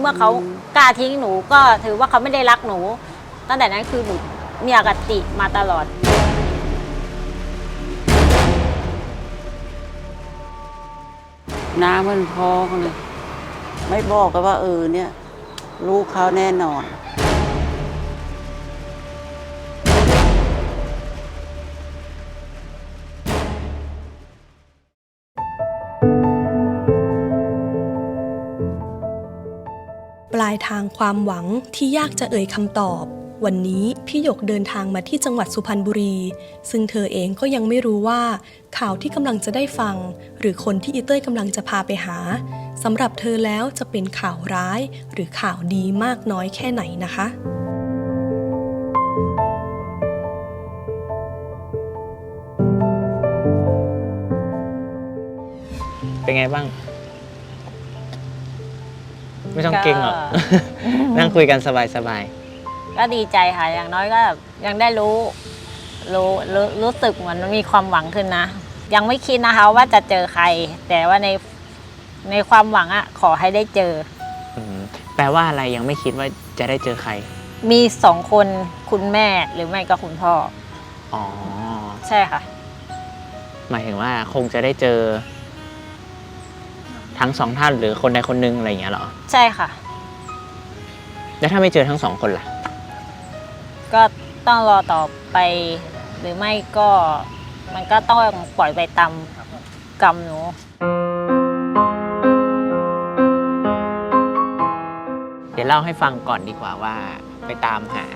เมื่อเขากล้าทิ้งหนูก็ถือว่าเขาไม่ได้รักหนู ตั้งแต่นั้นคือหนูมีอคติมาตลอด น้ำมันพอเลยไม่บอกกันว่าเออเนี่ย ลูกเขาแน่นอนายทางความหวังที่ยากจะเอ่ยคำตอบ วันนี้พี่หยกเดินทางมาที่จังหวัดสุพรรณบุรี ซึ่งเธอเองก็ยังไม่รู้ว่า ข่าวที่กำลังจะได้ฟัง หรือคนที่อีเต้ยกำลังจะพาไปหาสำหรับเธอแล้วจะเป็นข่าวร้าย หรือข่าวดีมากน้อยแค่ไหนนะคะเป็นไงบ้าง ไม่ต้องเก่งหรอกก็นั่งคุยกันสบายก็ดีใจค่ะ อย่างน้อยก็ยังได้รู้ รู้รู้รู้สึกเหมือนมีความหวังขึ้นนะ ยังไม่คิดนะคะว่าจะเจอใคร แต่ว่าในในความหวังอะขอให้ได้เจอๆอืมแปลว่าอะไรยังไม่คิดว่าจะได้เจอใคร มีสองคนคุณแม่หรือไม่ก็คุณพ่อ อ๋อ ใช่ค่ะ หมายถึงว่าคงจะได้เจอ ทั้งสองท่านหรือคนใดคนหนึงอะไรอย่างเงี้ยเหรอ ใช่ค่ะ แล้วถ้าไม่เจอทั้งสองคนล่ะ ก็ต้องรอต่อไป หรือไม่ก็มันก็ต้องปล่อยไปตามกรรมหนู เดี๋ยวเล่าให้ฟังก่อนดีกว่าว่า ไปตามหา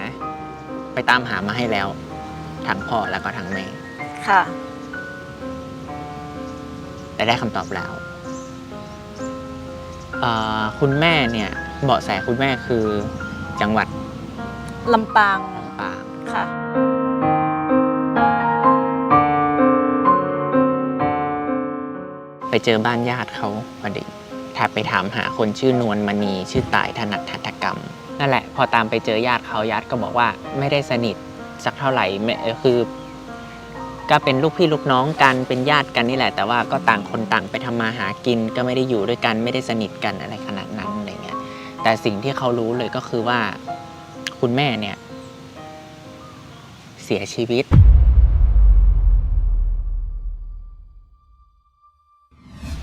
ไปตามหามาให้แล้วทั้งพ่อแล้วก็ทั้งแม่ค่ะ แต่ได้คำตอบแล้วเอ่อ คุณแม่เนี่ยเบาะแสคุณแม่คือจังหวัดลำปางลำปางค่ะ ไปเจอบ้านญาติเขาพอดีถ้าไปถามหาคนชื่อนวลมณีชื่อตายถนัดหัตถกรรม นั่นแหละ พอตามไปเจอญาติเขาญาติก็บอกว่าไม่ได้สนิทสักเท่าไหร่ไม่เอ่อคือ ก็เป็นลูกพี่ลูกน้องกันเป็นญาติกันนี่แหละ แต่ว่าก็ต่างคนต่างไปทำมาหากิน ก็ไม่ได้อยู่ด้วยกันไม่ได้สนิทกันอะไรขนาดนั้นอะไรเงี้ย แต่สิ่งที่เขารู้เลยก็คือว่า คุณแม่เนี่ย เสียชีวิต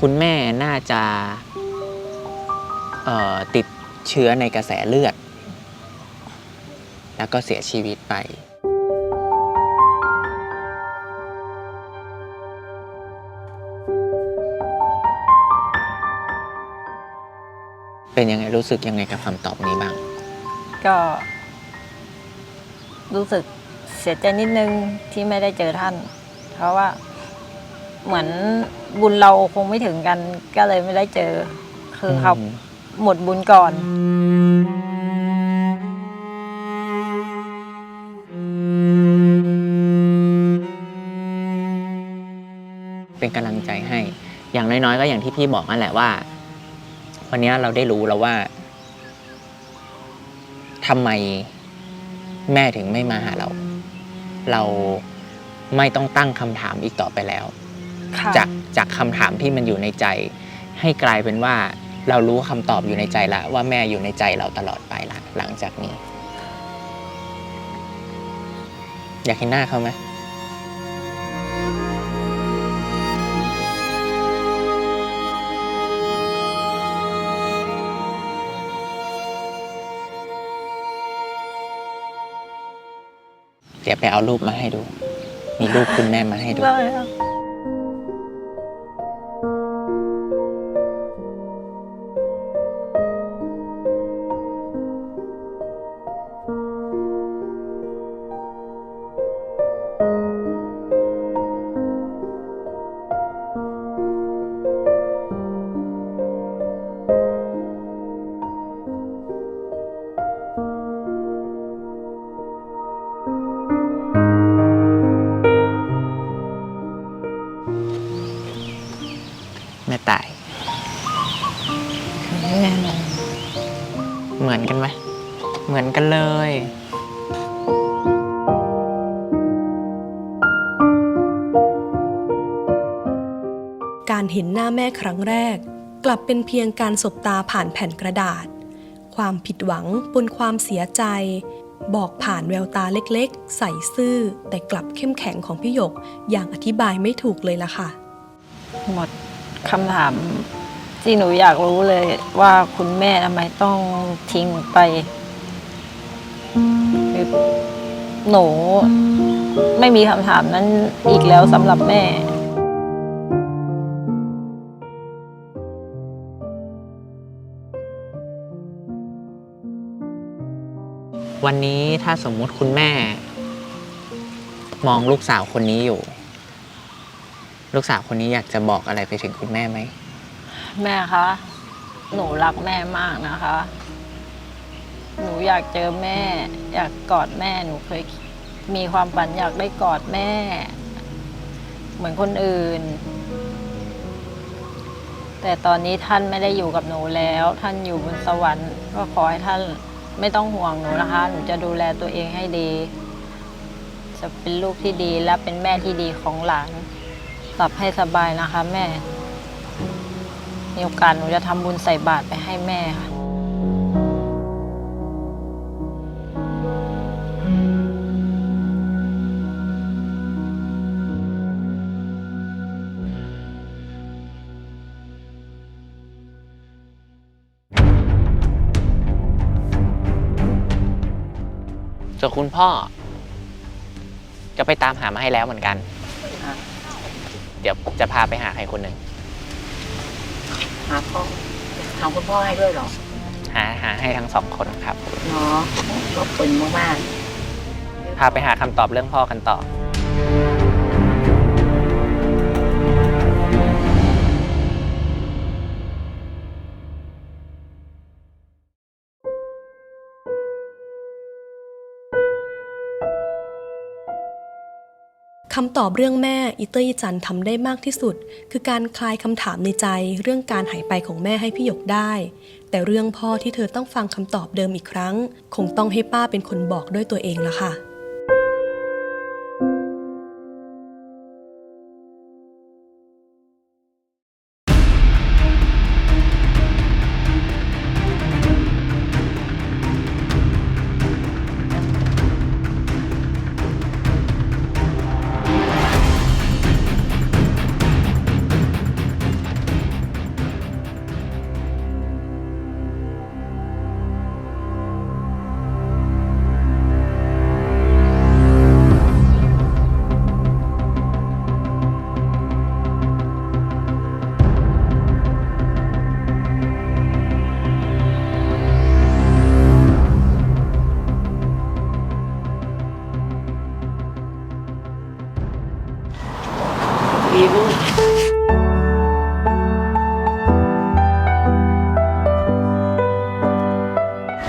คุณแม่น่าจะติดเชื้อในกระแสเลือด แล้วก็เสียชีวิตไป เป็นยังไงรู้สึกยังไงกับคำตอบนี้บ้าง ก็ รู้สึกเสียใจนิดนึงที่ไม่ได้เจอท่าน เพราะว่าเหมือนบุญเราคงไม่ถึงกัน ก็เลยไม่ได้เจอ คือเขาอืม หมดบุญก่อน เป็นกำลังใจให้ อย่างน้อยๆ ก็อย่างที่พี่บอกนั่นแหละว่า วันนี้เราได้รู้แล้วว่าทำไมแม่ถึงไม่มาหาเรา เราไม่ต้องตั้งคำถามอีกต่อไปแล้ว ค่ะจากจากคำถามที่มันอยู่ในใจ ให้กลายเป็นว่าเรารู้คำตอบอยู่ในใจละว่าแม่อยู่ในใจเราตลอดไปละหลังจากนี้ อยากเห็นหน้าเขาไหม เดี๋ยวไปเอารูปมาให้ดู มีรูปคุณแม่มาให้ดู ได้ค่ะ การเห็นหน้าแม่ครั้งแรก กลับเป็นเพียงการสบตาผ่านแผ่นกระดาษ ความผิดหวังบนความเสียใจ บอกผ่านแววตาเล็กๆ ใส่ซื่อ แต่กลับเข้มแข็งของพี่หยก อย่างอธิบายไม่ถูกเลยล่ะค่ะ หมดคำถามที่หนูอยากรู้เลยว่าคุณแม่ทำไมต้องทิ้งไปหนูไม่มีคำถามนั้นอีกแล้วสำหรับแม่ วันนี้ถ้าสมมุติคุณแม่ มองลูกสาวคนนี้อยู่ ลูกสาวคนนี้อยากจะบอกอะไรไปถึงคุณแม่ไหม แม่คะ หนูรักแม่มากนะคะ หนูอยากเจอแม่ อยากกอดแม่ หนูเคยมีความฝันอยากได้กอดแม่ เหมือนคนอื่น แต่ตอนนี้ท่านไม่ได้อยู่กับหนูแล้ว ท่านอยู่บนสวรรค์ ก็ขอให้ท่าน ไม่ต้องห่วงหนูนะคะ หนูจะดูแลตัวเองให้ดี จะเป็นลูกที่ดีและเป็นแม่ที่ดีของหลานหลับให้สบายนะคะ แม่ มีโอกาสหนูจะทำบุญใส่บาตรไปให้แม่ค่ะ คุณพ่อ จะไปตามหามาให้แล้วเหมือนกันเดี๋ยวจะพาไปหาใครคนหนึ่งหาพ่อทำคุณพ่อให้ด้วยเหรอหาหาให้ทั้งสองคนครับ เนาะขอบคุณมากพาไปหาคำตอบเรื่องพ่อกันต่อ คำตอบเรื่องแม่อีเตอร์อีจันทำได้มากที่สุด คือการคลายคำถามในใจเรื่องการหายไปของแม่ให้พี่หยกได้ แต่เรื่องพ่อที่เธอต้องฟังคำตอบเดิมอีกครั้ง คงต้องให้ป้าเป็นคนบอกด้วยตัวเองละค่ะ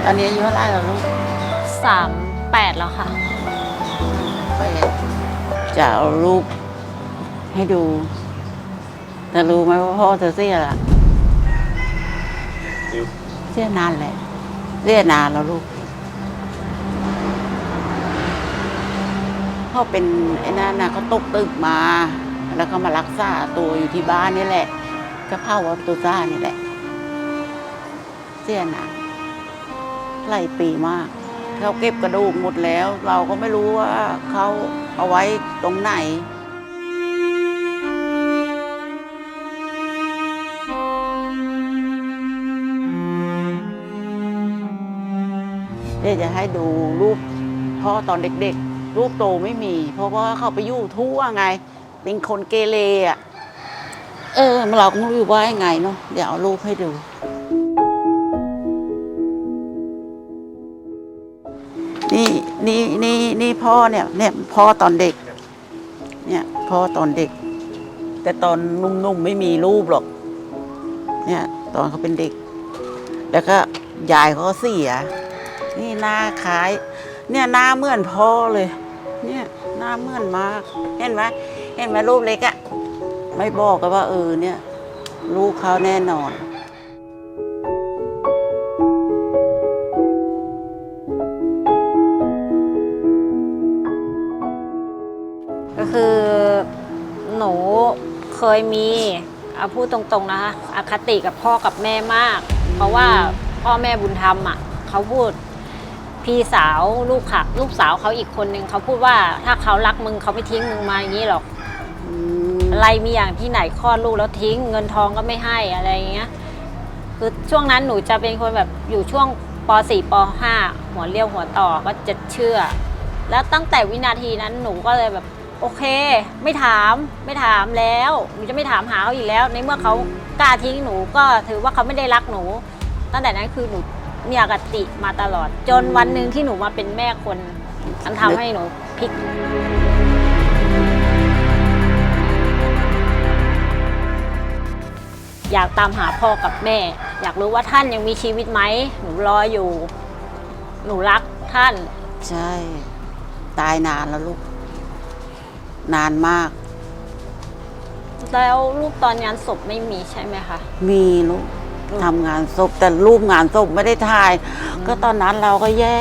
ตอนนี้อายุเท่าไหร่แล้วลูกสามแปดแล้วค่ะ แปดจะเอารูปให้ดู แต่รู้ไหมว่าพ่อเธอเสียละเสียนานแหละเสียนานแล้วลูก พ่อเป็นไอ้นั่นนะเขาตกตึกมา แล้วก็มารักษาตัวอยู่ที่บ้านนี่แหละ ก็เข้าวัดตุซ่านี่แหละ เสียนาน หลายปีมาก เขาเก็บกระดูกหมดแล้ว เราก็ไม่รู้ว่าเขาเอาไว้ตรงไหนเดี๋ยวจะให้ดูรูปพ่อตอนเด็กๆ รูปโตไม่มี เพราะว่าเขาไปอยู่ทั่วไง เป็นคนเกเรอะ เออเราก็ไม่รู้ว่ายังไงเนาะเดี๋ยวเอารูปให้ดู นี่นี่นี่พ่อเนี่ยเนี่ยพ่อตอนเด็ก เนี่ยพ่อตอนเด็ก แต่ตอนนุ่มๆไม่มีรูปหรอก เนี่ย ตอนเขาเป็นเด็ก แล้วก็ยายเขาก็เสีย นี่หน้าคล้าย เนี่ยหน้าเหมือนพ่อเลย เนี่ยหน้าเหมือนมาก เห็นไหมเห็นไหมรูปเล็กอะไม่บอกกันว่าเออเนี่ย ลูกเขาแน่นอน ยมีเอาพูดตรงๆนะคะอคติกับพ่อกับแม่มาก เพราะว่าพ่อแม่บุญธรรมอะเขาพูดพี่สาวลูกค่ะลูกสาวเขาอีกคนนึงเขาพูดว่าถ้าเขารักมึงเขาไม่ทิ้งมึงมาอย่างนี้หรอกอะไรมีอย่างที่ไหนคลอดลูกแล้วทิ้ง เงินทองก็ไม่ให้อะไรอย่างเงี้ยคือช่วงนั้นหนูจะเป็นคนแบบอยู่ช่วงป .4 ป .5 หัวเรียวหัวต่อก็จะเชื่อ แล้วตั้งแต่วินาทีนั้นหนูก็เลยแบบ โอเค ไม่ถามไม่ถามแล้วหนูจะไม่ถามหาเขาอีกแล้ว ในเมื่อเขากล้าทิ้งหนูก็ถือว่าเขาไม่ได้รักหนู ตั้งแต่นั้นคือหนูมีอคติมาตลอด จนวันหนึ่งที่หนูมาเป็นแม่คนมันทำให้หนูพลิกอยากตามหาพ่อกับแม่ อยากรู้ว่าท่านยังมีชีวิตไหมหนูรออยู่ หนูรักท่าน ใช่ ตายนานแล้วลูก นานมาก แล้วรูปตอนงานศพไม่มีใช่ไหมคะ มีลูกทำงานศพแต่รูปงานศพไม่ได้ถ่าย ก็ตอนนั้นเราก็แย่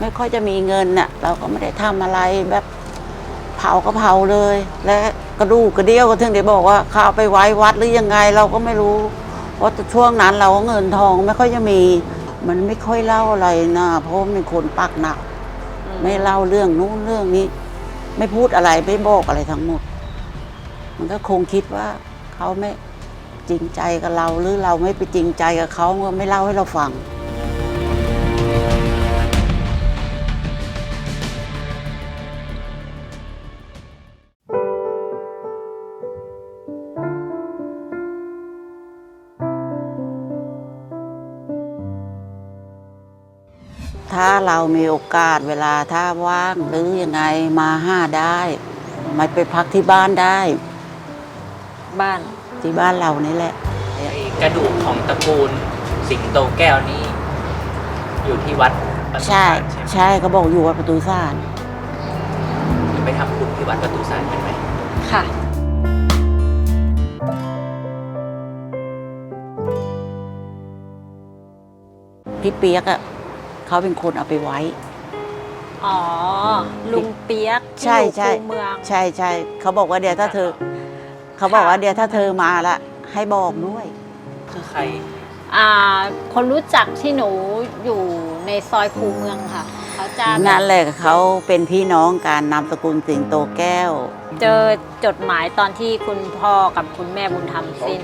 ไม่ค่อยจะมีเงินน่ะ เราก็ไม่ได้ทำอะไรแบบเผาก็เผาเลย และกระดูกกระเดี่ยวก็ถึงได้บอกว่าเขาเอาไปไว้วัดหรือยังไงเราก็ไม่รู้เพราะช่วงนั้นเราก็เงินทองไม่ค่อยจะมี มันไม่ค่อยเล่าอะไรนะเพราะมันเป็นคนปากหนัก ไม่เล่าเรื่องนู้นเรื่องนี้ ไม่พูดอะไรไม่บอกอะไรทั้งหมด มันก็คงคิดว่าเขาไม่จริงใจกับเราหรือเราไม่ไปจริงใจกับเขาก็ไม่เล่าให้เราฟัง ถ้าเรามีโอกาสเวลาถ้าว่างหรือยังไงมาห้าได้ มาไปพักที่บ้านได้ บ้านที่บ้านเรานี่แหละ กระดูกของตระกูลสิงโตแก้วนี้ อยู่ที่วัดประตูใช่สารใช่ไหมใช่เขาบอกอยู่วัดประตูสานไปทำบุญที่วัดประตูสารกันไหมค่ะ พี่เปียกอะ เขาเป็นคนเอาไปไว้ อ๋อ ลุงเปียกที่ใช่อยู่ใช่คูเมือง ใช่ใช่เขาบอกว่าเดี๋ยวถ้าเธอ เขาบอกว่าเดี๋ยวถ้าเธอมาละให้บอกด้วย คือใครอ่า คนรู้จักที่หนูอยู่ในซอยคูเมืองค่ะเขาจะนั่นแหละเขาเป็นพี่น้องการนามสกุลสิงโตแก้ว เจอจดหมายตอนที่คุณพ่อกับคุณแม่บุญธรรมสิ้น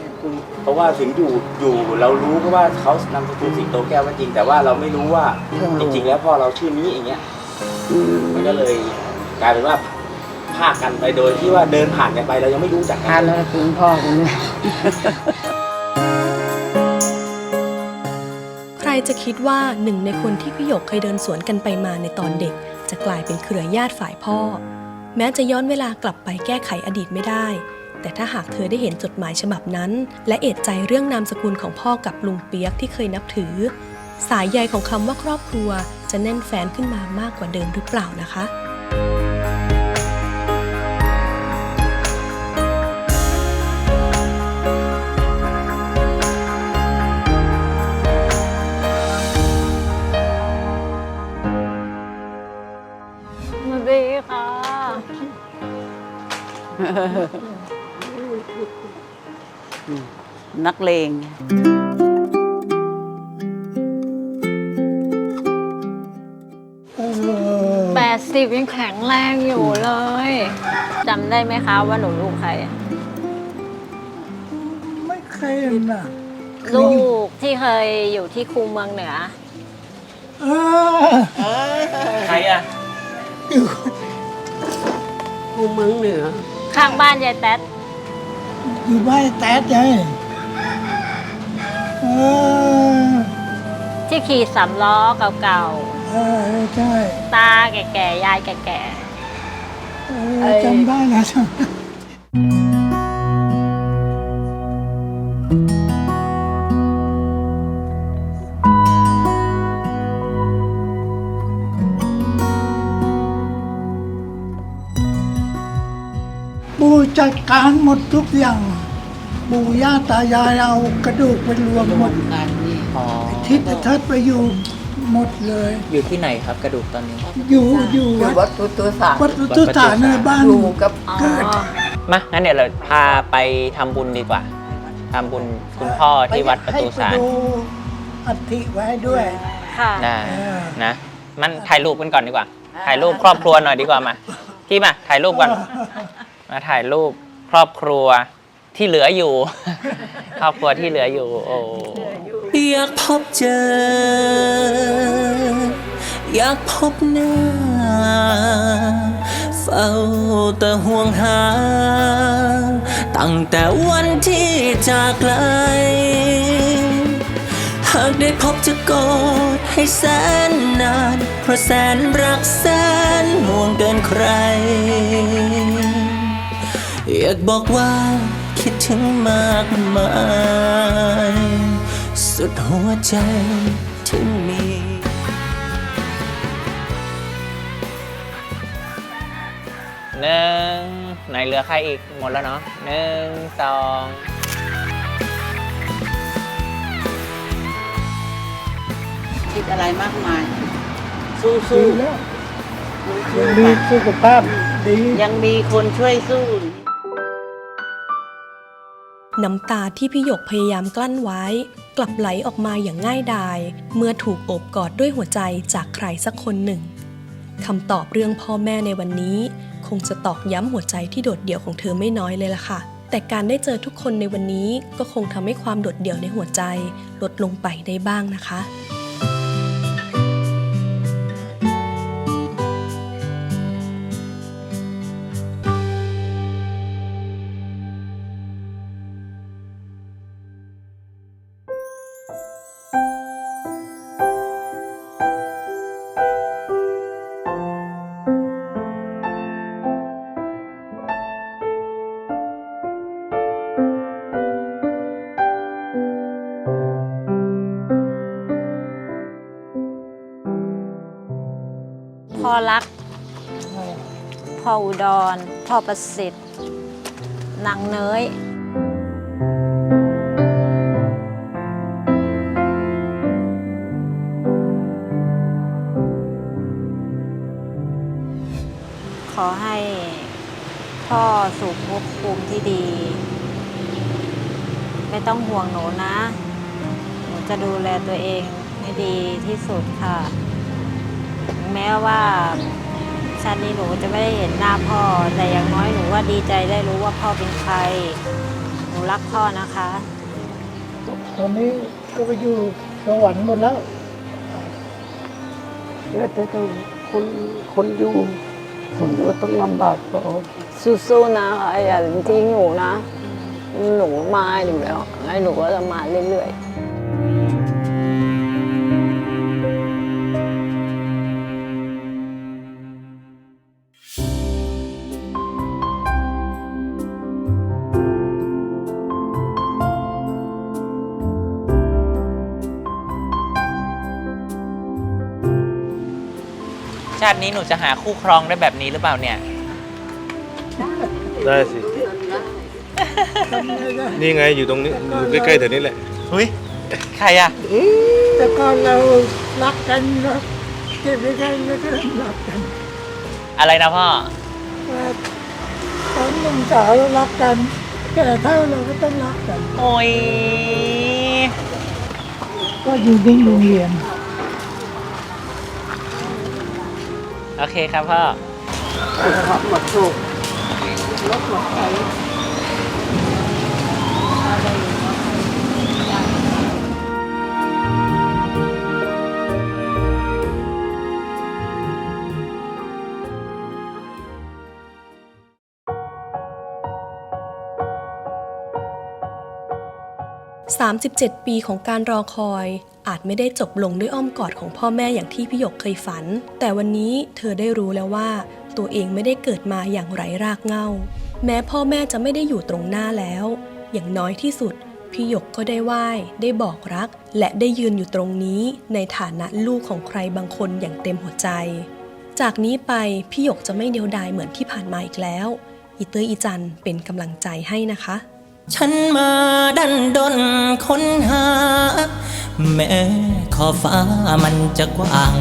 เพราะว่าถึงอยู่อยู่เรารู้ก็ว่าเขานำสกุลสิงโตแก้วก็จริง แต่ว่าเราไม่รู้ว่าเพิ่งรู้จริงๆแล้วพ่อเราชื่อนี้อย่างเงี้ยอืมมันก็เลยกลายเป็นว่าพากกันไปโดยที่ว่าเดินผ่านกันไปเรายังไม่รู้จักกัอ่านแล้วคุณพ่อคุณแม่ จะคิดว่าหนึ่งในคนที่พี่หยกเคยเดินสวนกันไปมาในตอนเด็ก จะกลายเป็นเครือญาติฝ่ายพ่อ แม้จะย้อนเวลากลับไปแก้ไขอดีตไม่ได้ แต่ถ้าหากเธอได้เห็นจดหมายฉบับนั้น และเอะใจเรื่องนามสกุลของพ่อกับลุงเปียกที่เคยนับถือ สายใยของคำว่าครอบครัวจะแน่นแฟนขึ้นมามากกว่าเดิมหรือเปล่านะคะ นักเลงแปดสิบยังแข็งแรงอยู่เลยจำได้ไหมคะว่าหนูลูกใครอะไม่เคยเห็นน่ะลูกที่เคยอยู่ที่คูเมืองเหนือ เออใครอะอยู่ ข้างบ้านยายแต๊ดอยู่บ้านแต๊ดไงเออที่ขี่สามล้อเก่าเออใช่ๆ ตาแก่ๆ ยายแก่เออจำได้นะจำ ด้ปู่จัดการหมดทุกอย่าง ปู่ย่าตายายเอากระดูกไปรวมหมดอ๋อทิศทัศน์ไปอยู่หมดเลย อยู่ที่ไหนครับกระดูกตอนนี้ อยู่อยู่วัดวัดพุทธศาสตร์วัดพุทธศาสตร์ในบ้านอยู่กับๆอ๋อเกิดมางั้นเดี๋ยวเราพาไปทำบุญดีกว่าทำบุญคุณพ่อที่วัดประตูสารให้ไปดูอัฐิไว้ให้ด้วย ค่ะ ได้เออนะมันถ่ายรูปกันก่อนดีกว่า ถ่ายรูปครอบครัวหน่อยดีกว่ามาพี่มาถ่ายรูปก่อน มาถ่ายรูปครอบครัวที่เหลืออยู่ ครอบครัวที่เหลืออยู่ โอ้อยากพบเจอ อยากพบหน้า เฝ้าแต่ห่วงหา ตั้งแต่วันที่จากไกล หากได้พบจะกอดให้แสนนาน เพราะแสนรักแสนห่วงเกินใคร อยากบอกว่าคิดถึงมากมาย สุดหัวใจที่มีหนึ่งไหนเหลือใครอีกหมดแล้วเนาะหนึ่งสองคิดอะไรมากมาย สู้ดีสู้แล้วยังมีสุขภาพดียังมีคนช่วยสู้ น้ำตาที่พี่หยกพยายามกลั้นไว้ กลับไหลออกมาอย่างง่ายดาย เมื่อถูกโอบกอดด้วยหัวใจจากใครสักคนหนึ่งคำตอบเรื่องพ่อแม่ในวันนี้ คงจะตอกย้ำหัวใจที่โดดเดี่ยวของเธอไม่น้อยเลยล่ะค่ะ แต่การได้เจอทุกคนในวันนี้ก็คงทำให้ความโดดเดี่ยวในหัวใจ ลดลงไปได้บ้างนะคะ ออุดร พ่อประสิทธิ์นางเนยขอให้พ่อสู่ภพภูมิที่ดี ไม่ต้องห่วงหนูนะ หนูจะดูแลตัวเองให้ดีที่สุดค่ะ แม้ว่า ชาตินี้หนูจะไม่ได้เห็นหน้าพ่อ แต่อย่างน้อยหนูว่าดีใจได้รู้ว่าพ่อเป็นใคร หนูรักพ่อนะคะ ตอนนี้ก็ไปอยู่สวรรค์หมดแล้วเหลือแต่ตัวคนคนอยู่คนอยู่ต้องลำบากพอสู้ๆนะอย่าทิ้งหนูนะ หนูมาอยู่แล้วไอ้หนูก็จะมาเรื่อยๆาตินี้หนูจะหาคู่ครองได้แบบนี้หรือเปล่าเนี่ย ได้สิ นี่ไงอยู่ตรงนี้อยู่ใกล้ๆแถวนี้แหละเฮ้ยใครอะแต่ก่อนเรารักกันนะเก็บไว้กันแล้วก็รักกันอะไรนะพ่อว่าตอนหนุ่มสาวเรารักกันแก่เท่าเราก็ต้องรักกัน โอ้ยก็อยู่ในโรงเรียน โอเคครับพ่อหมดสุขลดหมดไป37 ปีของการรอคอย อาจไม่ได้จบลงด้วยอ้อมกอดของพ่อแม่อย่างที่พี่หยกเคยฝัน แต่วันนี้เธอได้รู้แล้วว่า ตัวเองไม่ได้เกิดมาอย่างไร้รากเหง้า แม้พ่อแม่จะไม่ได้อยู่ตรงหน้าแล้ว อย่างน้อยที่สุด พี่หยกก็ได้ไหว้ ได้บอกรัก และได้ยืนอยู่ตรงนี้ในฐานะลูกของใครบางคนอย่างเต็มหัวใจ จากนี้ไปพี่หยกจะไม่เดียวดายเหมือนที่ผ่านมาอีกแล้วอีเตอร์อีจันเป็นกำลังใจให้นะคะ ฉันมาดันดนค้นหา แม้ขอฟ้ามันจะกว้าง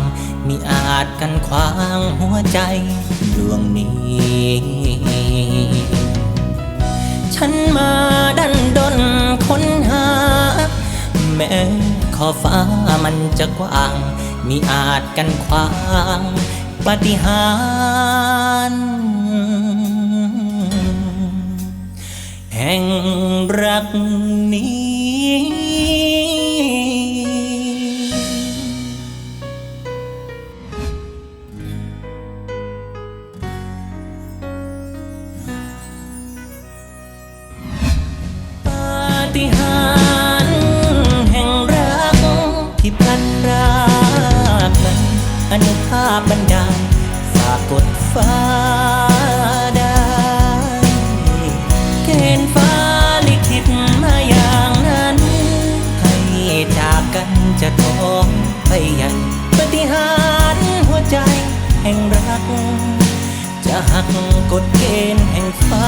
มีอาจกันขวางหัวใจดวงนี้ ฉันมาดันดนค้นหา แม้ขอฟ้ามันจะกว้าง มีอาจกันขวางปฏิหารแห่งรักนี้ บันดาลฝากกดฟ้าได้เกณฑ์ฟ้าลิขิตมาอย่างนั้น ให้จากกันจะท้องไปใหญ่ปฏิหารหัวใจแห่งรัก จะหักกฎเกณฑ์แห่งฟ้า